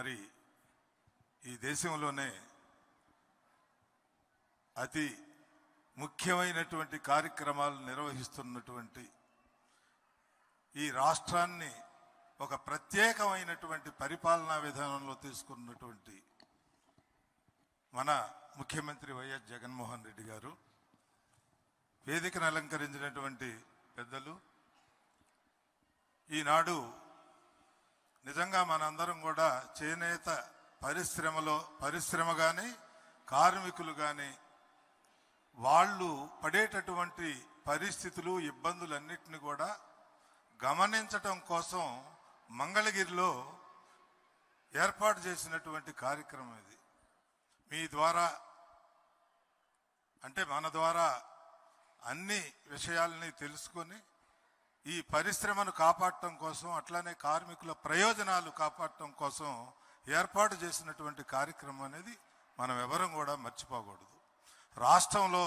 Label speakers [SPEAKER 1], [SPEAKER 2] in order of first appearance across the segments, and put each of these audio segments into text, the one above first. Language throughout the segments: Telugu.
[SPEAKER 1] మరి ఈ దేశంలోనే అతి ముఖ్యమైనటువంటి కార్యక్రమాలు నిర్వహిస్తున్నటువంటి ఈ రాష్ట్రాన్ని ఒక ప్రత్యేకమైనటువంటి పరిపాలనా విధానంలో తీసుకున్నటువంటి మన ముఖ్యమంత్రి వైఎస్ జగన్మోహన్ రెడ్డి గారు వేదికను అలంకరించినటువంటి పెద్దలు ఈనాడు నిజంగా మనందరం కూడా చేనేత పరిశ్రమలో పరిశ్రమ కానీ కార్మికులు కానీ వాళ్ళు పడేటటువంటి పరిస్థితులు ఇబ్బందులన్నిటిని కూడా గమనించటం కోసం మంగళగిరిలో ఏర్పాటు చేసినటువంటి కార్యక్రమం ఇది. మీ ద్వారా అంటే మన ద్వారా అన్ని విషయాలని తెలుసుకొని ఈ పరిశ్రమను కాపాడటం కోసం అట్లానే కార్మికుల ప్రయోజనాలు కాపాడటం కోసం ఏర్పాటు చేసినటువంటి కార్యక్రమం అనేది మనం ఎవరం కూడా మర్చిపోకూడదు. రాష్ట్రంలో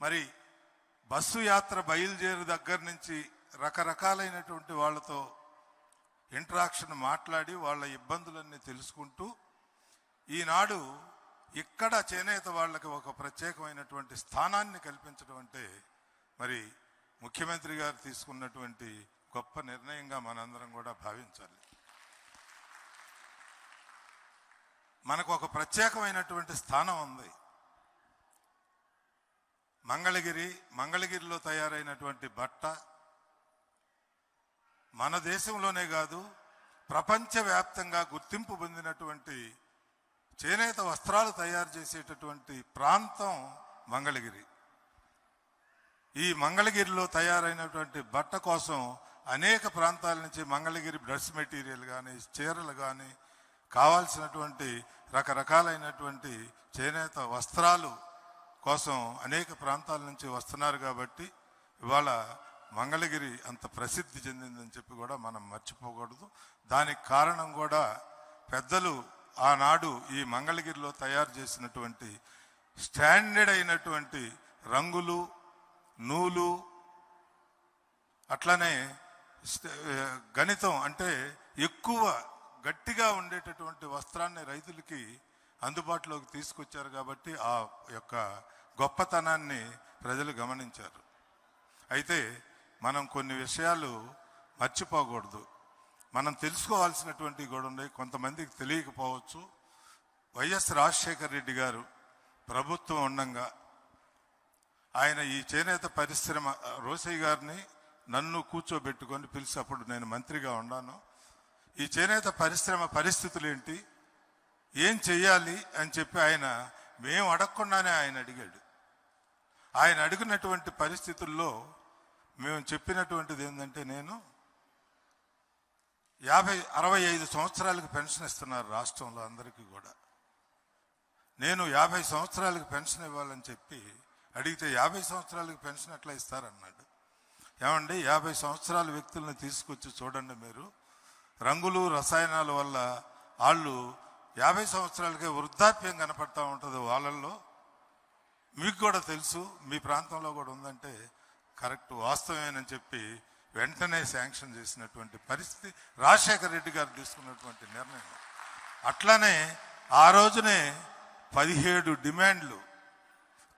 [SPEAKER 1] మరి బస్సు యాత్ర బయలుదేరి దగ్గర నుంచి రకరకాలైనటువంటి వాళ్ళతో ఇంటరాక్షన్ మాట్లాడి వాళ్ళ ఇబ్బందులన్నీ తెలుసుకుంటూ ఈనాడు ఇక్కడ చేనేత వాళ్ళకి ఒక ప్రత్యేకమైనటువంటి స్థానాన్ని కల్పించడం అంటే మరి ముఖ్యమంత్రి గారు తీసుకున్నటువంటి గొప్ప నిర్ణయంగా మనందరం కూడా భావించాలి. మనకు ఒక ప్రత్యేకమైనటువంటి స్థానం ఉంది. మంగళగిరి మంగళగిరిలో తయారైనటువంటి బట్ట మన దేశంలోనే కాదు ప్రపంచవ్యాప్తంగా గుర్తింపు పొందినటువంటి చేనేత వస్త్రాలు తయారు చేసేటటువంటి ప్రాంతం మంగళగిరి. ఈ మంగళగిరిలో తయారైనటువంటి బట్ట కోసం అనేక ప్రాంతాల నుంచి మంగళగిరి డ్రెస్ మెటీరియల్ కానీ చీరలు కానీ కావాల్సినటువంటి రకరకాలైనటువంటి చేనేత వస్త్రాలు కోసం అనేక ప్రాంతాల నుంచి వస్తున్నారు కాబట్టి ఇవాళ మంగళగిరి అంత ప్రసిద్ధి చెందిందని చెప్పి కూడా మనం మర్చిపోకూడదు. దానికి కారణం కూడా పెద్దలు ఆనాడు ఈ మంగళగిరిలో తయారు చేసినటువంటి స్టాండర్డ్ అయినటువంటి రంగులు నూలు అట్లానే గణితం అంటే ఎక్కువ గట్టిగా ఉండేటటువంటి వస్త్రాన్ని రైతులకి అందుబాటులోకి తీసుకొచ్చారు కాబట్టి ఆ యొక్క గొప్పతనాన్ని ప్రజలు గమనించారు. అయితే మనం కొన్ని విషయాలు మర్చిపోకూడదు. మనం తెలుసుకోవాల్సినటువంటివి కూడా ఉన్నాయి. కొంతమందికి తెలియకపోవచ్చు. వైఎస్ రాజశేఖర రెడ్డి గారు ప్రభుత్వం ఉండంగా ఆయన ఈ చేనేత పరిశ్రమ రోసయ్య గారిని నన్ను కూర్చోబెట్టుకొని పిలిచినప్పుడు నేను మంత్రిగా ఉన్నాను. ఈ చేనేత పరిశ్రమ పరిస్థితులు ఏంటి? ఏం చెయ్యాలి అని చెప్పి ఆయన మేము అడగకుండానే ఆయన అడిగాడు. ఆయన అడిగినటువంటి పరిస్థితుల్లో మేము చెప్పినటువంటిది ఏంటంటే నేను యాభై అరవై ఐదు సంవత్సరాలకు పెన్షన్ ఇస్తున్నారు రాష్ట్రంలో అందరికీ కూడా. నేను యాభై సంవత్సరాలకు పెన్షన్ ఇవ్వాలని చెప్పి అడిగితే యాభై సంవత్సరాలకు పెన్షన్ ఎట్లా ఇస్తారన్నాడు. ఏమండి యాభై సంవత్సరాల వ్యక్తులను తీసుకొచ్చి చూడండి మీరు. రంగులు రసాయనాల వల్ల వాళ్ళు యాభై సంవత్సరాలకే వృద్ధాప్యం కనపడతా ఉంటుంది వాళ్ళల్లో. మీకు కూడా తెలుసు మీ ప్రాంతంలో కూడా ఉందంటే కరెక్ట్ వాస్తవమేనని చెప్పి వెంటనే శాంక్షన్ చేసినటువంటి పరిస్థితి రాజశేఖర రెడ్డి గారు తీసుకున్నటువంటి నిర్ణయం. అట్లానే ఆ రోజునే పదిహేడు డిమాండ్లు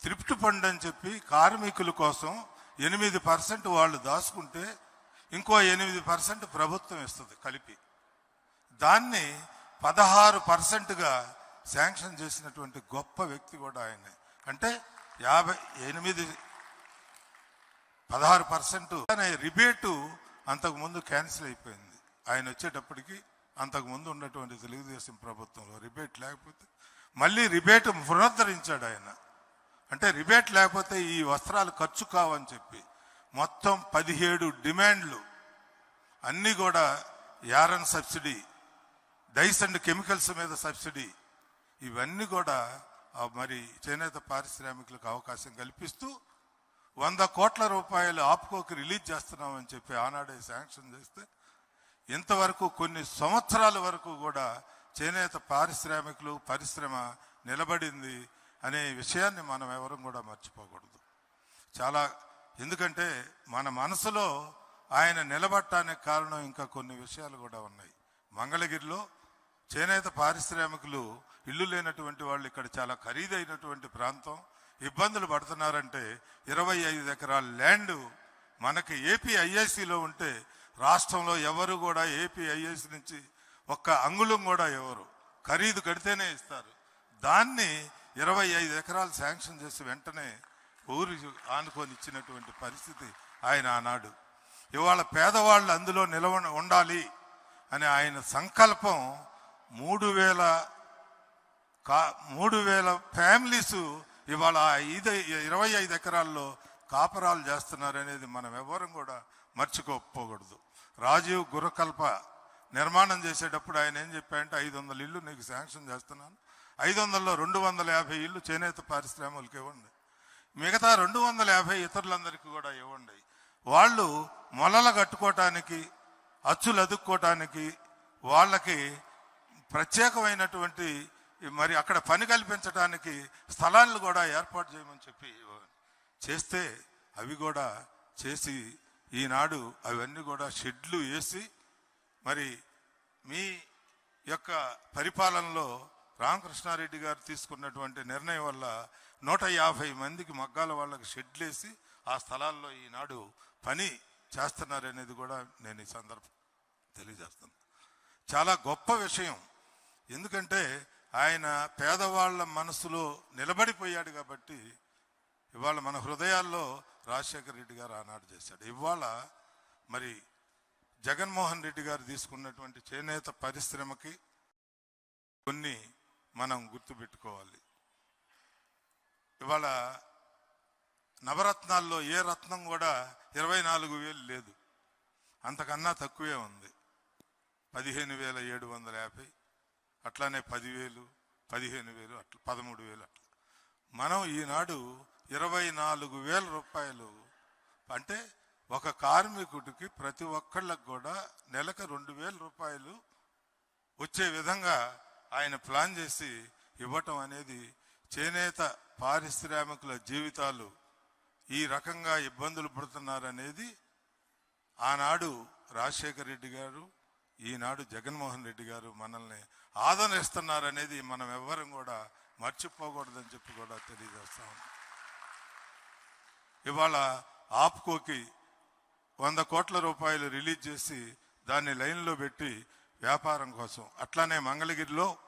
[SPEAKER 1] త్రిప్ట్ ఫండ్ అని చెప్పి కార్మికుల కోసం ఎనిమిది పర్సెంట్ వాళ్ళు దాచుకుంటే ఇంకో ఎనిమిది పర్సెంట్ ప్రభుత్వం ఇస్తుంది కలిపి. దాన్ని పదహారు పర్సెంట్గా శాంక్షన్ చేసినటువంటి గొప్ప వ్యక్తి కూడా ఆయనే. అంటే యాభై ఎనిమిది పదహారు పర్సెంట్ రిబేటు అంతకుముందు క్యాన్సిల్ అయిపోయింది. ఆయన వచ్చేటప్పటికి అంతకుముందు ఉన్నటువంటి తెలుగుదేశం ప్రభుత్వంలో రిబేట్ లేకపోతే మళ్ళీ రిబేట్ పునరుద్ధరించాడు ఆయన. అంటే రిబేట్ లేకపోతే ఈ వస్త్రాలు ఖర్చు కావని చెప్పి మొత్తం పదిహేడు డిమాండ్లు. అన్నీ కూడా yarn subsidy dyes and chemicals మీద సబ్సిడీ. ఇవన్నీ కూడా మరి చేనేత పారిశ్రామికులకు అవకాశం కల్పిస్తూ వంద కోట్ల రూపాయలు ఆప్కోకి రిలీజ్ చేస్తున్నామని చెప్పి ఆనాడే శాంక్షన్ చేస్తే ఇంతవరకు కొన్ని సంవత్సరాల వరకు కూడా చేనేత పారిశ్రామికులు పరిశ్రమ నిలబడింది. అనే విషయాన్ని మనం ఎవరూ కూడా మర్చిపోకూడదు. చాలా ఎందుకంటే మన మనసులో ఆయన నిలబట్టడానికి కారణం ఇంకా కొన్ని విషయాలు కూడా ఉన్నాయి. మంగళగిరిలో చేనేత పారిశ్రామికులు ఇల్లు లేనటువంటి వాళ్ళు ఇక్కడ చాలా ఖరీదైనటువంటి ప్రాంతం. ఇబ్బందులు పడుతున్నారంటే ఇరవై ఐదు ఎకరాల ల్యాండ్ మనకి ఏపీ ఐఐసిలో ఉంటే రాష్ట్రంలో ఎవరు కూడా ఏపీ ఐఐసి నుంచి ఒక్క అంగుళం కూడా ఎవరు ఖరీదు కడితేనే ఇస్తారు. దాన్ని ఇరవై ఐదు ఎకరాలు శాంక్షన్ చేసి వెంటనే ఊరు ఆనుకొని ఇచ్చినటువంటి పరిస్థితి ఆయన ఆనాడు. ఇవాళ పేదవాళ్ళు అందులో నిలవ ఉండాలి అని ఆయన సంకల్పం మూడు వేల కా మూడు వేల ఫ్యామిలీస్ ఇవాళ ఐదు ఇరవై ఐదు ఎకరాల్లో కాపరాలు చేస్తున్నారనేది మనం ఎవరం కూడా మర్చిపోకూడదు. రాజీవ్ గురకల్ప నిర్మాణం చేసేటప్పుడు ఆయన ఏం చెప్పారంటే ఐదు వందల ఇల్లు నీకు శాంక్షన్ చేస్తున్నాను ఐదు వందల్లో రెండు వందల యాభై ఇల్లు చేనేత పారిశ్రామికలకు ఇవ్వండి. మిగతా రెండు వందల యాభై ఇతరులందరికీ కూడా ఇవ్వండి. వాళ్ళు మొలలు కట్టుకోవటానికి అచ్చులు అదుక్కోవటానికి వాళ్ళకి ప్రత్యేకమైనటువంటి మరి అక్కడ పని కల్పించడానికి స్థలాలను కూడా ఏర్పాటు చేయమని చెప్పి చేస్తే అవి కూడా చేసి ఈనాడు అవన్నీ కూడా షెడ్లు వేసి మరి మీ యొక్క పరిపాలనలో రామకృష్ణారెడ్డి గారు తీసుకున్నటువంటి నిర్ణయం వల్ల నూట యాభై మందికి మగ్గాల వాళ్ళకి షెడ్లేసి ఆ స్థలాల్లో ఈనాడు పని చేస్తున్నారనేది కూడా నేను ఈ సందర్భం తెలియజేస్తాను చాలా గొప్ప విషయం. ఎందుకంటే ఆయన పేదవాళ్ళ మనసులో నిలబడిపోయాడు కాబట్టి ఇవాళ మన హృదయాల్లో రాజశేఖర రెడ్డి గారు ఆనాడు చేశాడు. ఇవాళ మరి జగన్మోహన్ రెడ్డి గారు తీసుకున్నటువంటి చేనేత పరిశ్రమకి కొన్ని మనం గుర్తుపెట్టుకోవాలి. ఇవాళ నవరత్నాల్లో ఏ రత్నం కూడా ఇరవై నాలుగు వేలు లేదు. అంతకన్నా తక్కువే ఉంది. పదిహేను వేల ఏడు వందల యాభై అట్లానే పదివేలు పదిహేను వేలు అట్లా పదమూడు వేలు అట్లా. మనం ఈనాడు ఇరవై నాలుగు వేల రూపాయలు అంటే ఒక కార్మికుడికి ప్రతి ఒక్కళ్ళకు కూడా నెలకు రెండు వేల రూపాయలు వచ్చే విధంగా ఆయన ప్లాన్ చేసి ఇవ్వటం అనేది చేనేత పారిశ్రామికుల జీవితాలు ఈ రకంగా ఇబ్బందులు పడుతున్నారనేది ఆనాడు రాజశేఖర రెడ్డి గారు ఈనాడు జగన్మోహన్ రెడ్డి గారు మనల్ని ఆదరిస్తున్నారనేది మనం ఎవ్వరం కూడా మర్చిపోకూడదని చెప్పి కూడా తెలియజేస్తాం ఇవాళ ఆప్కోకి వంద కోట్ల రూపాయలు రిలీజ్ చేసి దాన్ని లైన్లో పెట్టి వ్యాపారం కోసం. అట్లానే మంగళగిరిలో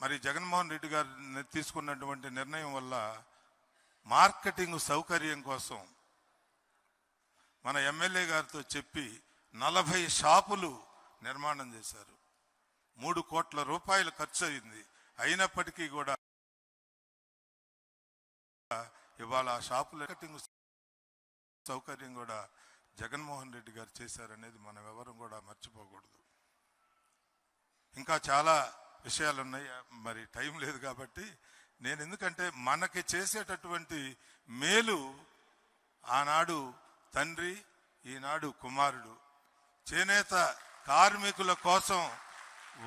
[SPEAKER 1] మరి జగన్మోహన్ రెడ్డి గారు తీసుకున్నటువంటి నిర్ణయం వల్ల మార్కెటింగ్ సౌకర్యం కోసం మన ఎమ్మెల్యే గారితో చెప్పి నలభై షాపులు నిర్మాణం చేశారు. మూడు కోట్ల రూపాయలు ఖర్చు అయింది. అయినప్పటికీ కూడా ఇవాళ ఆ షాపుల మార్కెటింగ్ సౌకర్యం కూడా జగన్మోహన్ రెడ్డి గారు చేశారనేది మనం ఎవరం కూడా మర్చిపోకూడదు. ఇంకా చాలా విషయాలు ఉన్నాయి మరి టైం లేదు కాబట్టి నేను ఎందుకంటే మనకి చేసేటటువంటి మేలు ఆనాడు తండ్రి ఈనాడు కుమారుడు. చేనేత కార్మికుల కోసం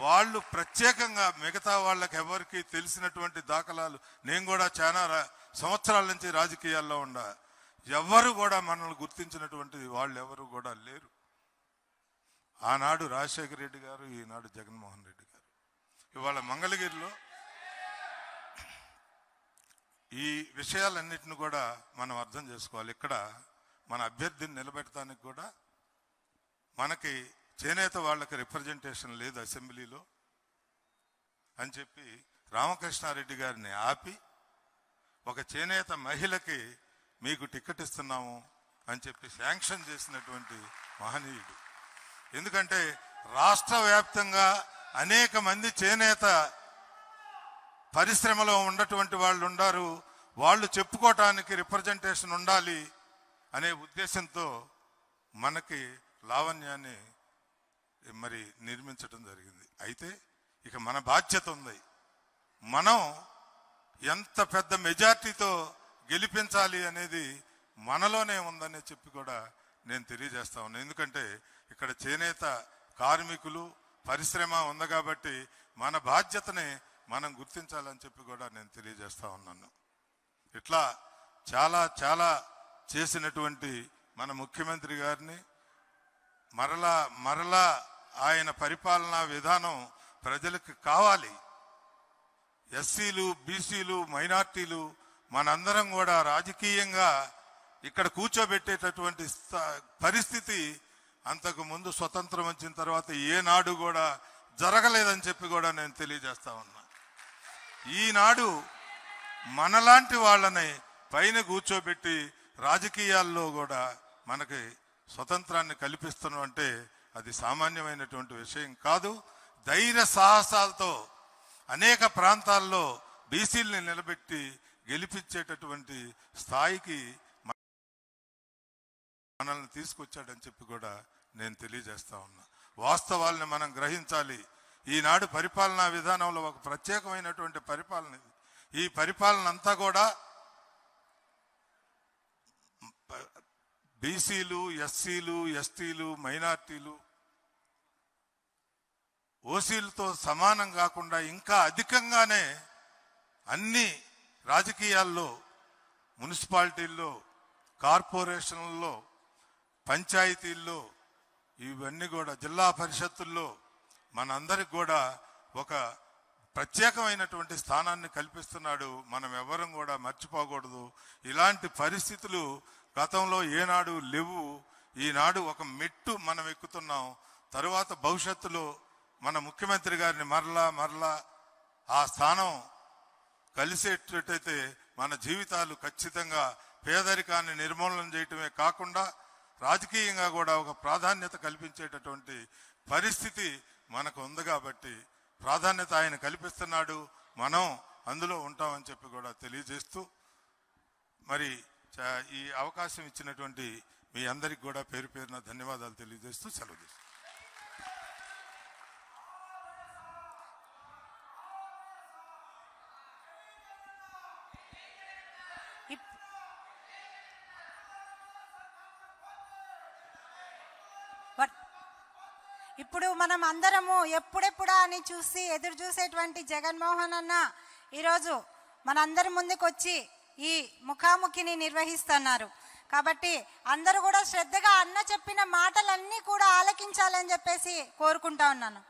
[SPEAKER 1] వాళ్ళు ప్రత్యేకంగా మిగతా వాళ్ళకి ఎవరికి తెలిసినటువంటి దాఖలాలు నేను కూడా చాలా సంవత్సరాల నుంచి రాజకీయాల్లో ఉండా. ఎవరు కూడా మనల్ని గుర్తించినటువంటిది వాళ్ళు ఎవరు కూడా లేరు. ఆనాడు రాజశేఖర రెడ్డి గారు ఈనాడు జగన్మోహన్ రెడ్డి గారు. ఇవాళ మంగళగిరిలో ఈ విషయాలన్నిటిని కూడా మనం అర్థం చేసుకోవాలి. ఇక్కడ మన అభ్యర్థిని నిలబెట్టడానికి కూడా మనకి చేనేత వాళ్ళకి రిప్రజెంటేషన్ లేదు అసెంబ్లీలో అని చెప్పి రామకృష్ణారెడ్డి గారిని ఆపి ఒక చేనేత మహిళకి మీకు టికెట్ ఇస్తున్నాము అని చెప్పి శాంక్షన్ చేసినటువంటి మహనీయుడు. ఎందుకంటే రాష్ట్ర వ్యాప్తంగా అనేక మంది చేనేత పరిశ్రమలో ఉన్నటువంటి వాళ్ళు ఉండారు. వాళ్ళు చెప్పుకోవటానికి రిప్రజెంటేషన్ ఉండాలి అనే ఉద్దేశంతో మనకి లావణ్యాన్ని మరి నిర్మించడం జరిగింది. అయితే ఇక మన బాధ్యత ఉంది. మనం ఎంత పెద్ద మెజార్టీతో గెలిపించాలి అనేది మనలోనే ఉందని చెప్పి కూడా నేను తెలియజేస్తా ఉన్నాను ఎందుకంటే ఇక్కడ చేనేత కార్మికులు పరిశ్రమ ఉంది కాబట్టి మన బాధ్యతని మనం గుర్తించాలని చెప్పి కూడా నేను తెలియజేస్తా ఉన్నాను. ఇట్లా చాలా చాలా చేసినటువంటి మన ముఖ్యమంత్రి గారిని మరలా మరలా ఆయన పరిపాలనా విధానం ప్రజలకు కావాలి. ఎస్సీలు బీసీలు మైనార్టీలు మనందరం కూడా రాజకీయంగా ఇక్కడ కూర్చోబెట్టేటటువంటి పరిస్థితి అంతకు ముందు స్వతంత్రం వచ్చిన తర్వాత ఏనాడు కూడా జరగలేదని చెప్పి కూడా నేను తెలియజేస్తా ఉన్నా. ఈనాడు మనలాంటి వాళ్ళని పైన కూర్చోబెట్టి రాజకీయాల్లో కూడా మనకి స్వతంత్రాన్ని కల్పిస్తున్నాం అంటే అది సామాన్యమైనటువంటి విషయం కాదు. ధైర్య సాహసాలతో అనేక ప్రాంతాల్లో బీసీల్ని నిలబెట్టి గెలిపించేటటువంటి స్థాయికి మనల్ని తీసుకొచ్చాడని చెప్పి కూడా నేను తెలియజేస్తా ఉన్నా. వాస్తవాల్ని మనం గ్రహించాలి. ఈనాడు పరిపాలనా విధానంలో ఒక ప్రత్యేకమైనటువంటి పరిపాలన ఈ పరిపాలన అంతా కూడా బీసీలు ఎస్సీలు ఎస్టీలు మైనార్టీలు ఓసీలతో సమానం కాకుండా ఇంకా అధికంగానే అన్ని రాజకీయాల్లో మున్సిపాలిటీల్లో కార్పొరేషన్లలో పంచాయతీల్లో ఇవన్నీ కూడా జిల్లా పరిషత్తుల్లో మనందరికి కూడా ఒక ప్రత్యేకమైనటువంటి స్థానాన్ని కల్పిస్తున్నాడు. మనం ఎవరం కూడా మర్చిపోకూడదు. ఇలాంటి పరిస్థితులు గతంలో ఏనాడు లేవు. ఈనాడు ఒక మెట్టు మనం ఎక్కుతున్నాం. తరువాత భవిష్యత్తులో మన ముఖ్యమంత్రి గారిని మరలా మరలా ఆ స్థానం కలిసేటట్టయితే మన జీవితాలు ఖచ్చితంగా పేదరికాన్ని నిర్మూలన చేయటమే కాకుండా రాజకీయంగా కూడా ఒక ప్రాధాన్యత కల్పించేటటువంటి పరిస్థితి మనకు ఉంది కాబట్టి ప్రాధాన్యత ఆయన కల్పిస్తున్నాడు. మనం అందులో ఉంటామని చెప్పి కూడా తెలియజేస్తూ మరి చ- ఈ అవకాశం ఇచ్చినటువంటి మీ అందరికి కూడా పేరు పేరున ధన్యవాదాలు తెలియజేస్తూ సెలవు
[SPEAKER 2] ఇప్పుడు మనం అందరము ఎప్పుడెప్పుడా అని చూసి ఎదురు చూసేటువంటి జగన్మోహన్ అన్న ఈరోజు మనందరి ముందుకు వచ్చి ఈ ముఖాముఖిని నిర్వహిస్తున్నారు. కాబట్టి అందరూ కూడా శ్రద్ధగా అన్న చెప్పిన మాటలన్నీ కూడా ఆలకించాలని చెప్పేసి కోరుకుంటా ఉన్నాను.